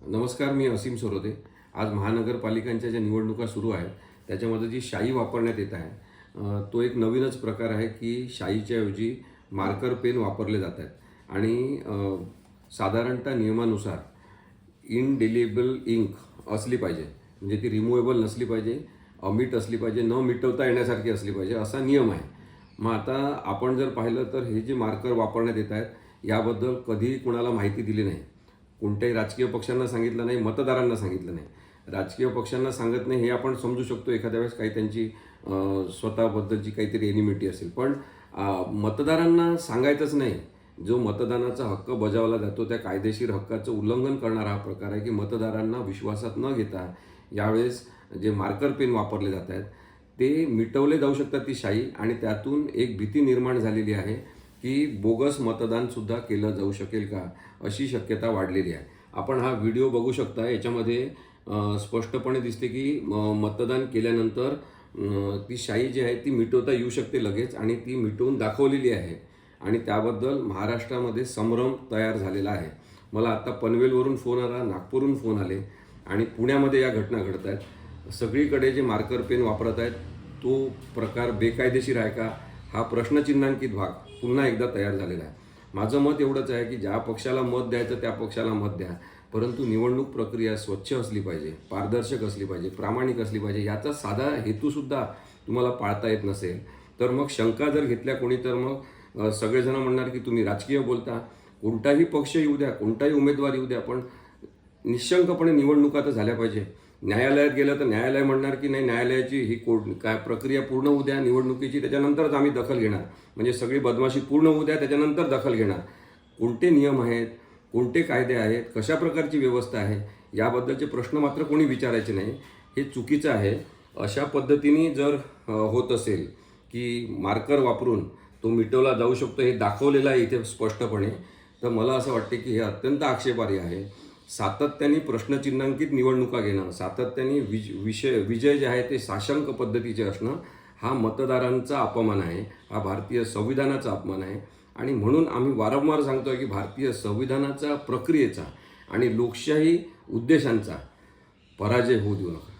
नमस्कार मी असीम सरोदे. आज महानगरपालिकांच्या ज्या निवडणुका सुरू आहेत त्याच्यामध्ये जी शाई वापरण्यात येत आहे तो एक नवीनच प्रकार आहे की शाईच्या ऐवजी मार्कर पेन वापरले जात आहेत. आणि साधारणतः नियमानुसार इनडिलेबल इंक असली पाहिजे. म्हणजे ती रिमुवेबल नसली पाहिजे अमिट असली पाहिजे न मिटवता येण्यासारखी असली पाहिजे असा नियम आहे. मग आता आपण जर पाहिलं तर हे जे मार्कर वापरण्यात येत आहेत याबद्दल कधीही कुणाला माहिती दिली नाही. कोणत्याही राजकीय पक्षांना सांगितलं नाही मतदारांना सांगितलं नाही. राजकीय पक्षांना सांगत नाही हे आपण समजू शकतो एखाद्या वेळेस काही त्यांची स्वतःबद्दलची काहीतरी एनिमिटी असेल. पण मतदारांना सांगायचंच नाही. जो मतदानाचा हक्क बजावला जातो त्या कायदेशीर हक्काचं उल्लंघन करणारा हा प्रकार आहे की मतदारांना विश्वासात न घेता यावेळेस जे मार्कर पेन वापरले जात आहेत ते मिटवले जाऊ शकतात ती शाई आणि त्यातून एक भीती निर्माण झालेली आहे. की बोगस मतदानसुद्धा केलं जाऊ शकेल का अशी शक्यता वाढलेली आहे. आपण हा व्हिडिओ बघू शकता याच्यामध्ये स्पष्टपणे दिसते की मतदान केल्यानंतर ती शाई जी आहे ती मिटवता येऊ शकते लगेच आणि ती मिटवून दाखवलेली आहे. आणि त्याबद्दल महाराष्ट्रामध्ये संभ्रम तयार झालेला आहे. मला आत्ता पनवेलवरून फोन आला नागपूरहून फोन आले आणि पुण्यामध्ये या घटना घडत आहेत. सगळीकडे जे मार्कर पेन वापरत आहेत तो प्रकार बेकायदेशीर आहे का? हा प्रश्नचिन्हांकित भाग पुन्हा एकदा तयार झालेला आहे. माझं मत एवढंच आहे की ज्या पक्षाला मत द्यायचं त्या पक्षाला मत द्या. परंतु निवडणूक प्रक्रिया स्वच्छ असली पाहिजे पारदर्शक असली पाहिजे प्रामाणिक असली पाहिजे याचा साधा हेतूसुद्धा तुम्हाला पाळता येत नसेल. तर मग शंका जर घेतल्या कोणी तर मग सगळेजण म्हणणार की तुम्ही राजकीय बोलता. कोणताही पक्ष येऊ द्या कोणताही उमेदवार येऊ द्या पण निशंकपणे निवडणुका तर झाल्या पाहिजे. न्यायालयात गेलं तर न्यायालय म्हणणार की नाही न्यायालयाची ही कोर्ट काय प्रक्रिया पूर्ण होऊ द्या निवडणुकीची त्याच्यानंतरच आम्ही दखल घेणार. म्हणजे सगळी बदमाशी पूर्ण होऊ द्या त्याच्यानंतर दखल घेणार. कोणते नियम आहेत कोणते कायदे आहेत कशा प्रकारची व्यवस्था आहे याबद्दलचे प्रश्न मात्र कोणी विचारायचे नाही. हे चुकीचं आहे. अशा पद्धतीने जर होत असेल की मार्कर वापरून तो मिटवला जाऊ शकतो हे दाखवलेलं आहे इथे स्पष्टपणे तर मला असं वाटते की हे अत्यंत आक्षेपार्ह आहे. सातत्याने प्रश्नचिन्हांकित निवडणुका घेणं सातत्याने विज विषय विजय जे आहे ते साशंक पद्धतीचे असणं हा मतदारांचा अपमान आहे हा भारतीय संविधानाचा अपमान आहे. आणि म्हणून आम्ही वारंवार सांगतोय की भारतीय संविधानाचा प्रक्रियेचा आणि लोकशाही उद्देशांचा पराजय होऊ देऊ नका.